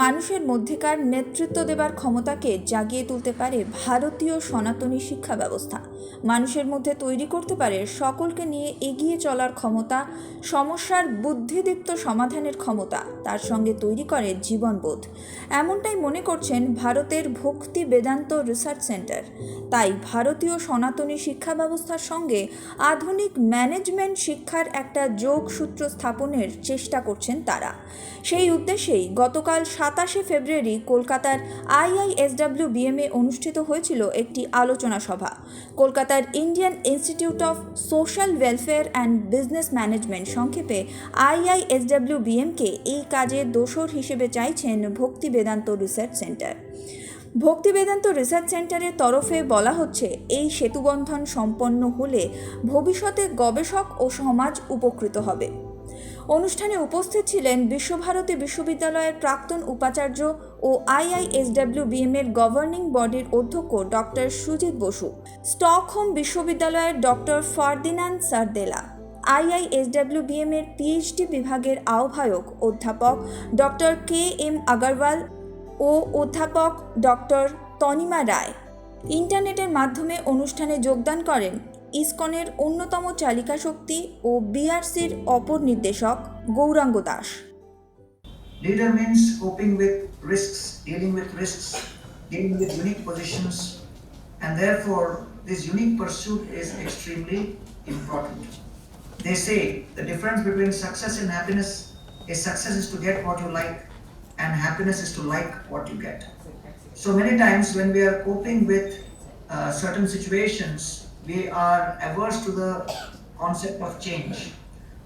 মানুষের মধ্যেকার নেতৃত্ব দেবার ক্ষমতাকে জাগিয়ে তুলতে পারে ভারতীয় সনাতনী শিক্ষা ব্যবস্থা। মানুষের মধ্যে তৈরি করতে পারে সকলকে নিয়ে এগিয়ে চলার ক্ষমতা, সমস্যার বুদ্ধিদীপ্ত সমাধানের ক্ষমতা, তার সঙ্গে তৈরি করে জীবনবোধ। এমনটাই মনে করছেন ভারতের ভক্তি বেদান্ত রিসার্চ সেন্টার। তাই ভারতীয় সনাতনী শিক্ষা ব্যবস্থার সঙ্গে আধুনিক ম্যানেজমেন্ট শিক্ষার একটা যোগসূত্র স্থাপনের চেষ্টা করছেন তারা। সেই উদ্দেশ্যেই গতকাল সাতাশে ফেব্রুয়ারি কলকাতার আইআইএসডব্লিউ বিএমএ অনুষ্ঠিত হয়েছিল একটি আলোচনা সভা। কলকাতার Indian Institute of Social Welfare and Business Management সংক্ষেপে আইআইএসডব্লিউ বিএমকে এই কাজে দোসর হিসেবে চাইছেন ভক্তি বেদান্ত রিসার্চ সেন্টার। ভক্তি বেদান্ত রিসার্চ সেন্টারের তরফে বলা হচ্ছে, এই সেতুবন্ধন সম্পন্ন হলে ভবিষ্যতে গবেষক ও সমাজ উপকৃত হবে। অনুষ্ঠানে উপস্থিত ছিলেন বিশ্বভারতী বিশ্ববিদ্যালয়ের প্রাক্তন উপাচার্য ও আইআইএসডব্লিউ বিএম এর গভর্নিং বডির অধ্যক্ষ ডক্টর সুজিত বসু, স্টকহোম বিশ্ববিদ্যালয়ের doctor Ferdinand Sardella, IISW BM এর পিএইচডি বিভাগের আহ্বায়ক অধ্যাপক ডক্টর কে এম আগারওয়াল ও অধ্যাপক ডক্টর তনিমা রায়। ইন্টারনেটের মাধ্যমে অনুষ্ঠানে যোগদান করেন ইসকনের অন্যতম চালিকা শক্তি ও বিআরসির অপর নির্দেশক Gauranga Das Leader means coping with risks, dealing with risks, dealing with unique positions, and therefore this unique pursuit is extremely important. They say the difference between success and happiness is success is to get what you like, and happiness is to like what you get. So many times when we are coping with uh, certain situations, we are averse to the concept of change.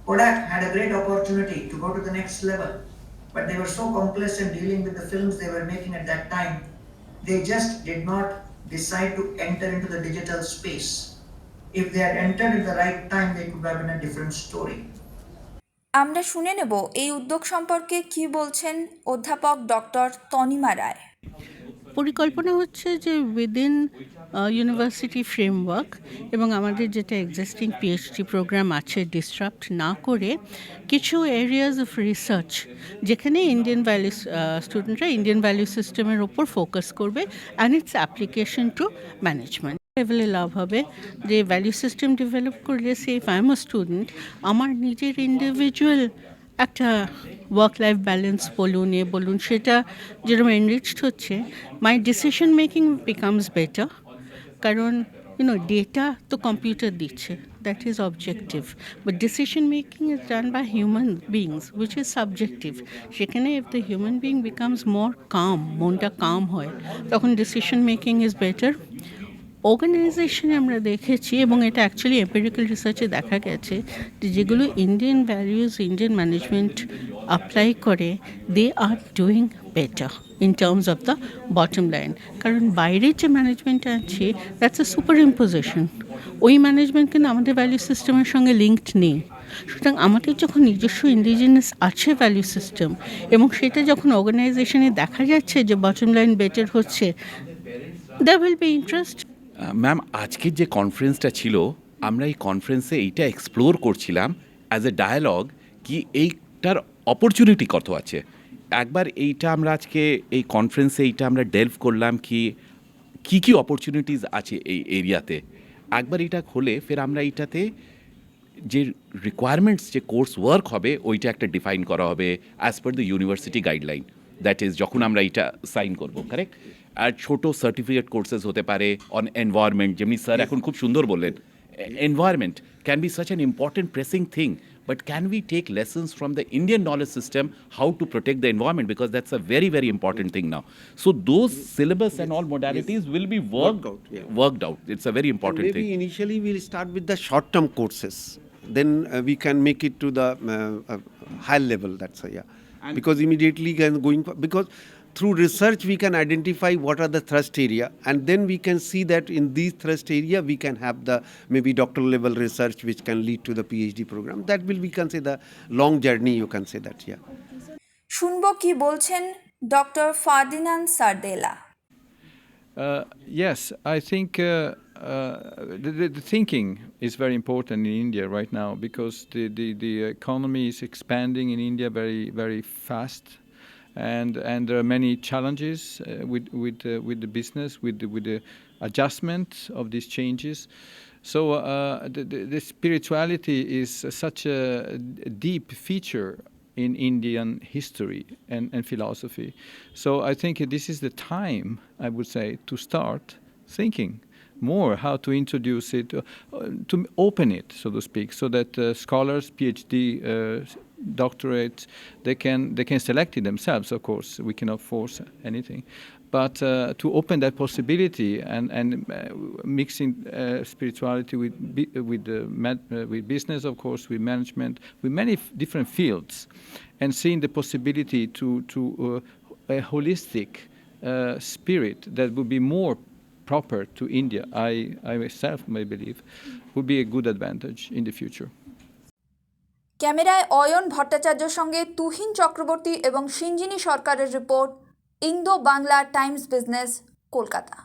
Kodak had a great opportunity to go to the next level, but they were so complacent dealing with the films they were making at that time, they just did not decide to enter into the digital space. If they had entered at the right time, they could have been a different story. আমরা শুনে নেব এই উদ্যোগ সম্পর্কে কি বলছেন অধ্যাপক doctor Tanima রায় পরিকল্পনা হচ্ছে যে উইদিন ইউনিভার্সিটি ফ্রেমওয়ার্ক এবং আমাদের যেটা এক্সিস্টিং পিএইচডি প্রোগ্রাম আছে ডিসরাপ্ট না করে কিছু এরিয়াজ অফ রিসার্চ যেখানে ইন্ডিয়ান ভ্যালু স্টুডেন্টরা ইন্ডিয়ান ভ্যালু সিস্টেমের ওপর ফোকাস করবে and its application to management লেভেলে লাভ হবে, যে ভ্যালু সিস্টেম ডেভেলপ করলে সেফ আই এম স্টুডেন্ট আমার নিজের ইন্ডিভিজুয়াল একটা ওয়ার্ক লাইফ ব্যালেন্স বলুন, এ বলুন, সেটা যেরকম এনরিচড হচ্ছে my decision making becomes better কারণ ইউনো ডেটা তো কম্পিউটার দিচ্ছে that is objective but decision making is done by human beings which is subjective সেখানে if the human being becomes more calm মনটা কাম হয়, তখন decision making is better অর্গানাইজেশনে আমরা দেখেছি এবং এটা অ্যাকচুয়ালি এম্পেরিক্যাল রিসার্চে দেখা গেছে যে যেগুলো Indian values Indian management apply করে they are doing better in terms of the bottom line কারণ বাইরের যে ম্যানেজমেন্ট আছে দ্যাটস এ সুপার ইম্পোজিশন ওই ম্যানেজমেন্ট কিন্তু আমাদের ভ্যালু সিস্টেমের সঙ্গে লিঙ্কড নেই। সুতরাং আমাদের যখন নিজস্ব ইন্ডিজিনাস আছে ভ্যালু সিস্টেম এবং সেটা যখন অর্গানাইজেশনে দেখা যাচ্ছে যে বটম লাইন বেটার হচ্ছে the will be interest ma'am আজকের যে কনফারেন্সটা ছিল, আমরা এই কনফারেন্সে এইটা এক্সপ্লোর করছিলাম অ্যাজ এ ডায়ালগ কি এইটার অপরচুনিটি কত আছে। একবার এইটা আমরা আজকে এই কনফারেন্সে এইটা আমরা ডেলভ করলাম কি, কী কী অপরচুনিটিস আছে এই এরিয়াতে একবার এটা হলে ফের আমরা এইটাতে যে রিকোয়ারমেন্টস যে কোর্স ওয়ার্ক হবে, ওইটা একটা ডিফাইন করা হবে as per the university guideline that is যখন আমরা এইটা সাইন করব কারেক্ট ছোট সার্টিফিকেট কোর্সেস হতে পারে অন এনভায়রনমেন্ট যেমনি স্যার এখন খুব সুন্দর বললেন environment can be such an important pressing thing but can we take lessons from the Indian knowledge system how to protect the environment because that's a very very important thing now. So those syllabus and all modalities will be worked Worked out, yeah. worked out. It's a very important Maybe thing. initially we'll start with the short-term courses. Then uh, we can make it to the uh, uh, high level. That's uh, yeah. because immediately can going for, because through research we can identify what are the thrust area, and then we can see that in these thrust area we can have the maybe doctoral level research which can lead to the PhD program. That will we can say the long journey. You can say that yeah. শুনব কি বলছেন doctor Ferdinand Sardella Uh, yes, I think uh, uh, the, the, the thinking is very important in India right now because the, the, the economy is expanding in India very, very fast. and and there are many challenges uh, with with uh, with the business, with the, with the adjustment of these changes. So uh, the, the, spirituality is such a deep feature in Indian history and, and philosophy. So I think this is the time, I would say, to start thinking more how to introduce it, uh, to open it, so to speak, so that uh, scholars, PhD, uh, doctorates, they can they can select it themselves. Of course, we cannot force anything, but uh, to open that possibility and and uh, mixing uh, spirituality with with med- uh, with business, of course, with management, with many different fields, and seeing the possibility to to uh, a holistic uh, spirit that would be more proper to India, I, I myself may believe, would be a good advantage in the future. ক্যামেরায় অয়ন ভট্টাচার্যের সঙ্গে তুহিন চক্রবর্তী এবং সিঞ্জিনী সরকারের report, Indo Bangla Times business, Kolkata.